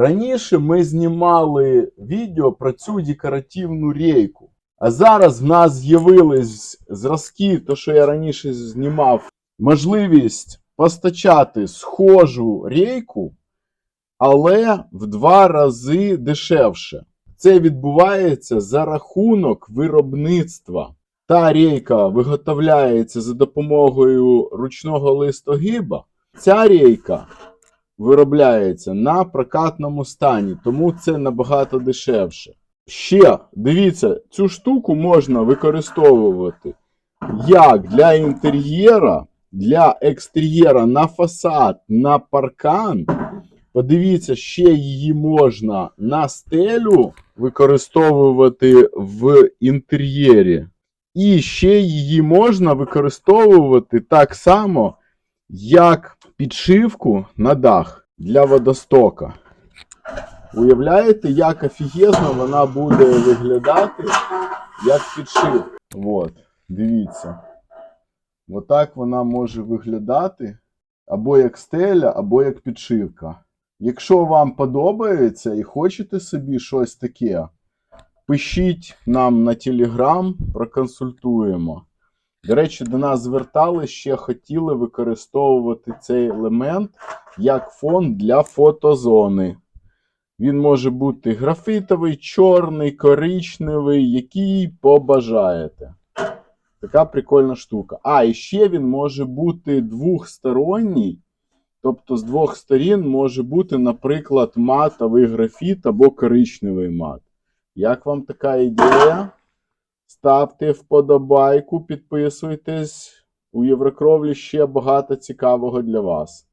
Раніше ми знімали відео про цю декоративну рейку. А зараз в нас з'явились зразки, то що я раніше знімав, можливість постачати схожу рейку, але в два рази дешевше. Це відбувається за рахунок виробництва. Та рейка виготовляється за допомогою ручного листогиба. Ця рейка виробляється на прокатному стані, тому це набагато дешевше. Ще дивіться, цю штуку можна використовувати як для інтер'єра, для екстер'єра на фасад, на паркан. Подивіться, ще її можна на стелю використовувати в інтер'єрі. І ще її можна використовувати так само, як підшивку на дах для водостока. Уявляєте, як офігезно вона буде виглядати як підшивка. От, дивіться. Отак вона може виглядати або як стеля, або як підшивка. Якщо вам подобається і хочете собі щось таке, пишіть нам на Telegram, проконсультуємо. До речі, до нас звертали, ще хотіли використовувати цей елемент як фон для фотозони. Він може бути графітовий, чорний, коричневий, який побажаєте. Така прикольна штука. А, і ще він може бути двохсторонній. Тобто з двох сторін може бути, наприклад, матовий графіт або коричневий мат. Як вам така ідея? Ставте вподобайку, підписуйтесь. У Єврокровлі ще багато цікавого для вас.